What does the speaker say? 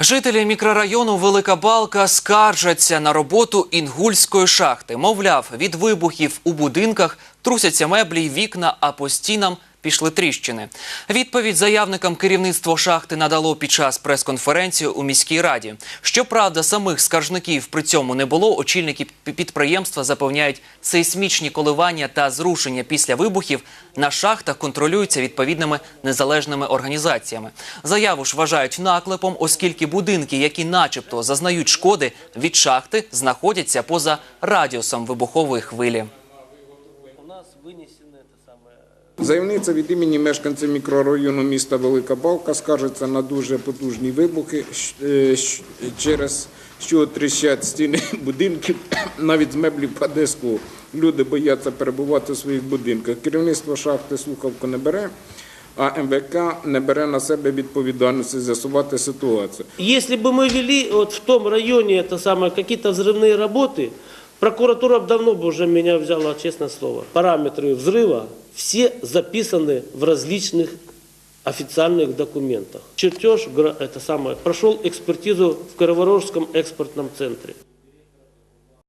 Жителі мікрорайону Велика Балка скаржаться на роботу інгульської шахти. Мовляв, від вибухів у будинках трусяться меблі й вікна, а по стінам пішли тріщини. Відповідь заявникам керівництво шахти надало під час прес-конференції у міській раді. Щоправда, самих скаржників при цьому не було. Очільники підприємства запевняють, сейсмічні коливання та зрушення після вибухів на шахтах контролюються відповідними незалежними організаціями. Заяву ж вважають наклепом, оскільки будинки, які начебто зазнають шкоди від шахти, знаходяться поза радіусом вибухової хвилі. У нас вынесено это самое Заявниця від імені мешканців мікрорайону міста Велика Балка скаржиться на дуже потужні вибухи, щ- е, щ- через що тріщать стіни будинків, навіть з меблів паде скло. Люди бояться перебувати у своїх будинках. Керівництво шахти слухавку не бере, а МВК не бере на себе відповідальності з'ясувати ситуацію. Если бы мы вели вот в том районе это самое какие-то взрывные работы, прокуратура б давно бы уже меня взяла, честное слово. Параметры взрыва все записаны в различных официальных документах. Чертеж гра- это самое, прошел экспертизу в Криворожском экспортном центре.